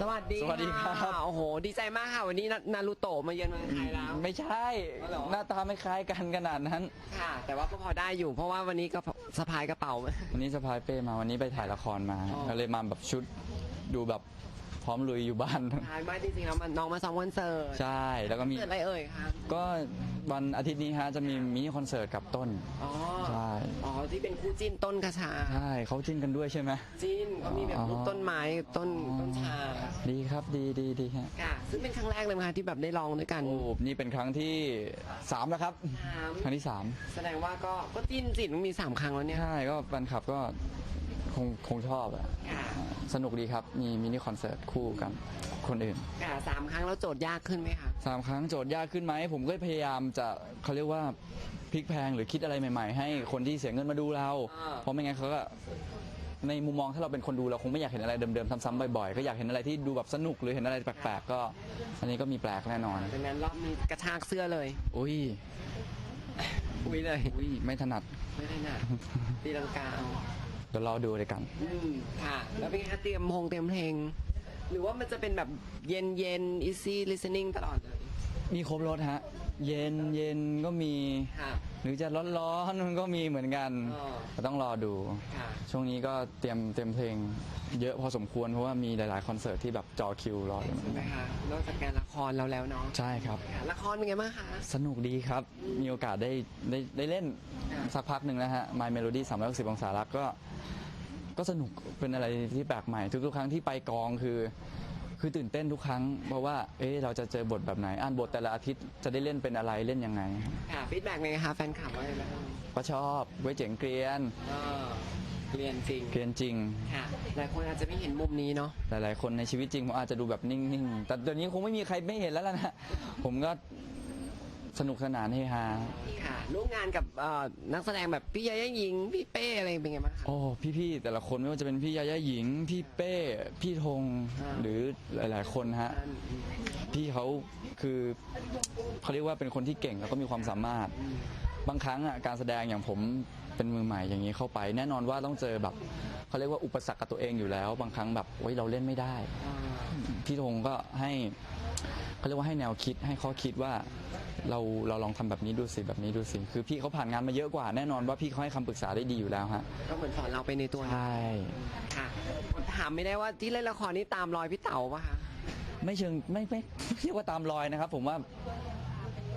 สวัสดีสวัสดีครับะโอ้โห ดีใจมากค่ะ วันนี้นานารูโตะมาเยือนเมืองไทยแล้ว ไม่ใช่ อ๋อเหรอ หน้าตาไม่คล้ายกันขนาดนั้น ค่ะ แต่ว่าก็พอได้อยู่ เพราะว่าวันนี้ก็สะพายกระเป๋ามาวันนี้สะพายเป้มาวันนี้ไปถ่ายละครมา อ๋อ ก็เลยมาแบบชุดดูแบบ พร้อมลุยอยู่บ้านทายมากจริงๆแล้วมันน้องมาซ้อมคอนเสิร์ตใช่ แล้วก็มี เกิดอะไรเอ่ยคะก็วันอาทิตย์นี้ฮะจะมีมินิคอนเสิร์ตกับต้น อ๋อใช่ อ๋อที่เป็นคู่จิ้นต้นกระชา ใช่เขาจิ้นกันด้วยใช่ไหม จิ้นก็มีแบบอ๋อรูปต้นไม้ต้นต้นชาดีครับดีดีดีฮะค่ะ ซึ่งเป็นครั้งแรกเลยไหมคะที่แบบได้ลองด้วยกัน โอ้นี่เป็นครั้งที่สามแล้วครับ สาม ครั้งที่สามแสดงว่าก็ก็จิ้นจิตมันมีสามครั้งแล้วเนี่ย ใช่ก็แฟนคลับก็ คงคงชอบอะค่ะสนุกดีครับ มีมินิคอนเสิร์ตคู่กันคนอื่น ค่ะสามครั้งแล้วโจทย์ยากขึ้นไหมคะ สามครั้งโจทย์ยากขึ้นไหม ผมก็พยายามจะเขาเรียกว่าพลิกแพลงหรือคิดอะไรใหม่ๆ ให้คนที่เสียเงินมาดูเรา อ่า เพราะไม่งั้นเขาก็ในมุมมองถ้าเราเป็นคนดูเราคงไม่อยากเห็นอะไรเดิมๆซ้ำๆบ่อยๆ ก็อยากเห็นอะไรที่ดูแบบสนุกหรือเห็นอะไรแปลกๆ ก็ อันนี้ก็มีแปลกแน่นอน ดังนั้นรอบนี้กระชากเสื้อเลยอุ้ยอุ้ยเลย อุ้ยไม่ถนัดไม่ได้หนักตีลังกาเอาเดี๋ยวรอดูเลยกัน อืมค่ะ แล้วเป็นไงคะเตรียมพงเตรียมเพลง หรือว่ามันจะเป็นแบบเย็นเย็น easy listening ตลอดเลยมีครบรถฮะ เย็นเย็นก็มี ค่ะ หรือจะร้อนๆมันก็มีเหมือนกันอ๋อ แต่ต้องรอดู ค่ะ ช่วงนี้ก็เตรียมเตรียมเพลงเยอะพอสมควรเพราะว่ามีหลาย ๆ คอนเสิร์ตที่แบบจอคิวรออยู่ใช่ไหมคะนอกจากงานละครเราแล้วเนาะใช่ครับ ค่ะละครเป็นไงบ้างคะ สนุกดีครับ มีโอกาสได้ได้ได้เล่น สักพักหนึ่งนะฮะ My Melody 360องศารักก็ ก็สนุกเป็นอะไรที่แปลกใหม่ ทุกๆครั้งที่ไปกองคือ คือตื่นเต้นทุกครั้ง เพราะว่า เอ๊ะเราจะเจอบทแบบไหน อ่านบทแต่ละอาทิตย์จะได้เล่นเป็นอะไรเล่นยังไง ค่ะฟีดแบ็กเป็นไงคะแฟนคลับว่าไงบ้างก็ชอบไว้เจ๋งเกรียนก็เรียนจริงเกรียนจริง ค่ะหลายคนอาจจะไม่เห็นมุมนี้เนาะหลายๆ คนในชีวิตจริงผมอาจจะดูแบบนิ่งๆ แต่เดี๋ยวนี้คงไม่มีใครไม่เห็นแล้วล่ะนะ ผมก็ สนุกสนานเฮฮาค่ะร่วมงานกับเอ่อนักแสดงแบบพี่ยาย่าหญิงพี่เป้อะไรเป็นไงบ้างคะ โอ้พี่ๆแต่ละคนไม่ว่าจะเป็นพี่ยาย่าหญิง พี่เป้ พี่ธงอ่า หรือหลาย ๆ คนฮะ พี่เขาคือเขาเรียกว่าเป็นคนที่เก่งแล้วก็มีความสามารถ บางครั้งอะการแสดงอย่างผมเป็นมือใหม่อย่างนี้เข้าไป แน่นอนว่าต้องเจอแบบเขาเรียกว่าอุปสรรคกับตัวเองอยู่แล้ว บางครั้งแบบโอ้ยเราเล่นไม่ได้อ่าพี่ธงก็ให้เขาเรียกว่าให้แนวคิดให้ข้อคิดว่า เราเราลองทำแบบนี้ดูสิแบบนี้ดูสิคือพี่เขาผ่านงานมาเยอะกว่าแน่นอนว่าพี่เขาให้คำปรึกษาได้ดีอยู่แล้วฮะก็เหมือนสอนเราไปในตัวใช่ค่ะถามไม่ได้ว่าที่เล่นละครนี่ตามรอยพี่เต๋าปะคะ ไม่เชิงไม่ไม่ไม่เรียกว่าตามรอยนะครับ ผมว่า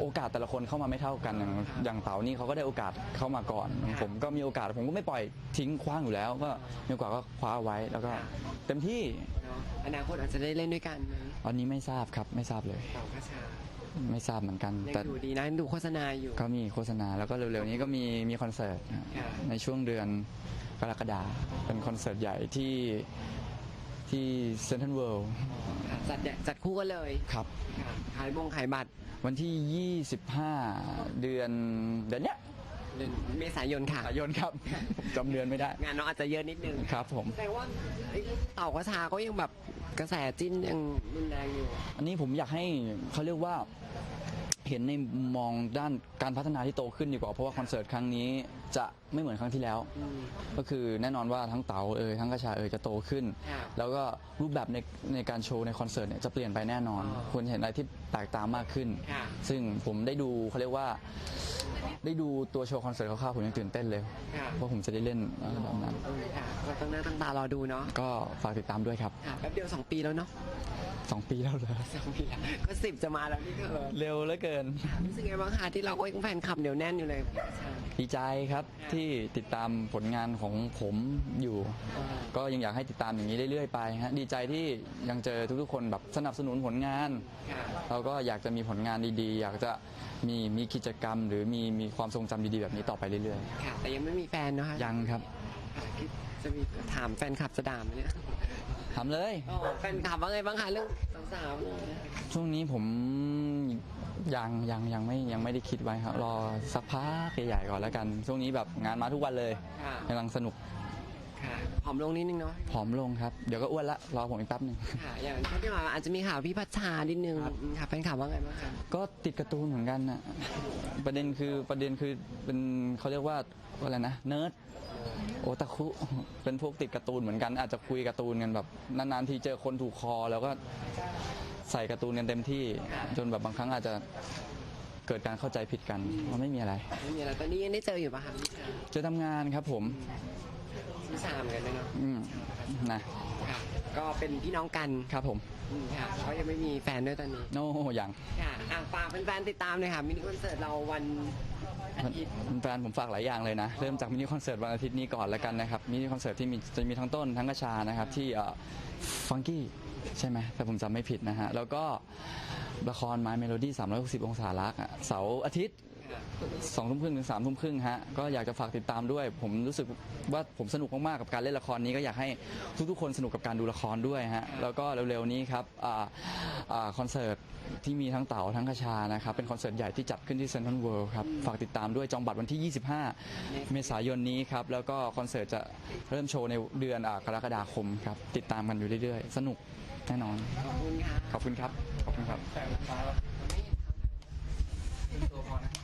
โอกาสแต่ละคนเข้ามาไม่เท่ากันอย่างอย่างเต๋านี่เขาก็ได้โอกาสเข้ามาก่อนผมก็มีโอกาสผมก็ไม่ปล่อยทิ้งคว้างอยู่แล้ว ก็มีโอกาสก็คว้าเอาไว้แล้วก็เต็มที่เนาะอนาคตอาจจะได้เล่นด้วยกันนะอันนี้ไม่ทราบครับไม่ทราบเลย เต๋ากระชา ไม่ทราบเหมือนกัน ยังแต่อยู่ดีนะดูโฆษณาอยู่ ก็มีโฆษณาแล้วก็เร็วๆนี้ก็มีมีคอนเสิร์ตนะค่ะ ในช่วงเดือนกรกฎาคมเป็นคอนเสิร์ตใหญ่ที่ที่เซนทรัลเวิลด์ค่ะจัดใหญ่จัดคู่กันเลยครับ ค่ะขายบงขายบัตรวันที่ 25 เดือนเดือนเนี้ย เดือนเมษายนค่ะ สายนครับผมจำเดือนไม่ได้ งานน้องอาจจะเยอะนิดนึงครับผม แต่ว่าไอ้เต่ากระชาก็ยังแบบกระแสจิ้นยังรุนแรงอยู่ อันนี้ผมอยากให้เขาเรียกว่า เห็นในมุมมองด้านการพัฒนาที่โตขึ้นดีกว่า เพราะว่าคอนเสิร์ตครั้งนี้จะไม่เหมือนครั้งที่แล้วอืมก็คือแน่นอนว่าทั้งเต๋าเอ่ยทั้งกระชาเอ่ยจะโตขึ้นค่ะแล้วก็รูปแบบในในการโชว์ในคอนเสิร์ตเนี่ยจะเปลี่ยนไปแน่นอนอ๋อคุณเห็นอะไรที่แตกต่างมากขึ้นค่ะซึ่งผมได้ดูเขาเรียกว่าได้ดูตัวโชว์คอนเสิร์ตคร่าวๆผมยังตื่นเต้นเลยค่ะว่าผมจะได้เล่นอะไรแบบนั้นเออค่ะก็ต้องหน้าตั้งตารอดูเนาะก็ฝากติดตามด้วยครับค่ะแป๊บเดียวสองปีแล้วเนาะ สองปีแล้วเลยสองปีแล้วก็สิบจะมาแล้วนี่เธอเร็วเหลือเกิน รู้สึกไงบ้างคะที่เราก็ยังแฟนคลับเหนียวแน่นอยู่เลยใช่ดีใจครับค่ะที่ติดตามผลงานของผมอยู่อ่าก็ยังอยากให้ติดตามอย่างนี้เรื่อยๆไปฮะดีใจที่ยังเจอทุกๆคนแบบสนับสนุนผลงานค่ะเราก็อยากจะมีผลงานดีๆ อยากจะมีมีกิจกรรม หรือมีมีความทรงจำดีๆแบบนี้ต่อไปเรื่อยค่ะแต่ยังไม่มีแฟนเนาะคะๆ ยังครับค่ะคิดจะมีถามแฟนคลับจะด่าไหมเนี่ย ทำเลย อ๋อแฟนคลับว่าไงบ้างคะเรื่องสาวๆเนี่ยช่วงนี้ผมยังยังยังไม่ยังไม่ได้คิดไว้ครับ รอสักพักใหญ่ๆก่อนแล้วกัน ช่วงนี้แบบงานมาทุกวันเลยค่ะ กำลังสนุก ค่ะผอมลงนิดนึงเนาะผอมลงครับ เดี๋ยวก็อ้วนละรอผมอีกแป๊บหนึ่ง ค่ะ อย่างช่วงที่ผ่านมาอาจจะมีข่าวพี่พัชชานิดนึงอืมค่ะแฟนข่าวว่าไงบ้างคะก็ติดการ์ตูนเหมือนกันนะประเด็นคือประเด็นคือเป็นเขาเรียกว่าว่าอะไรนะเนิร์ดโอตาคุเป็นพวกติดการ์ตูนเหมือนกัน อาจจะคุยการ์ตูนกันแบบนานๆทีเจอคนถูกคอ แล้วก็ใส่การ์ตูนกันเต็มที่ จนแบบบางครั้งอาจจะเกิดการเข้าใจผิดกันว่าไม่มีอะไรไม่มีอะไรตอนนี้ยังได้เจออยู่ปะคะพี่ชาเจะทำงานครับผม พี่ชาเหมือนกันไหมเนาะอืมนะค่ะก็เป็นพี่น้องกันครับผมอืมค่ะเขายังไม่มีแฟนด้วยตอนนี้ โน่ยังค่ะอะฝากแฟนๆติดตามเลยค่ะมินิคอนเสิร์ตเราวันอาทิตย์ แฟนผมฝากหลายอย่างเลยนะ เริ่มจากมินิคอนเสิร์ตวันอาทิตย์นี้ก่อนแล้วกันนะครับมินิคอนเสิร์ตที่มีจะมีทั้งต้นทั้งกระชานะครับที่ฟังกี้ใช่ไหมถ้าผมจำไม่ผิดนะฮะ แล้วก็ละคร My Melody 360 องศารักษ์อะเสาร์อาทิตย์ สองทุ่มครึ่งถึงสามทุ่มครึ่งฮะก็อยากจะฝากติดตามด้วย ผมรู้สึกว่าผมสนุกมากๆกับการเล่นละครนี้ก็อยากให้ทุกๆ คนสนุกกับการดูละครด้วยฮะแล้วก็เร็วๆนี้ครับอ่าอ่าคอนเสิร์ตที่มีทั้งเต๋าทั้งกระชานะครับเป็นคอนเสิร์ตใหญ่ที่จัดขึ้นที่เซนทรัลเวิลด์ครับฝากติดตามด้วยจองบัตรวันที่ 25 เมษายนนี้ครับแล้วก็คอนเสิร์ตจะเริ่มโชว์ในเดือนอ่ากรกฎาคมครับติดตามกันอยู่เรื่อยๆ สนุกแน่นอน ขอบคุณค่ะขอบคุณครับขอบคุณครับ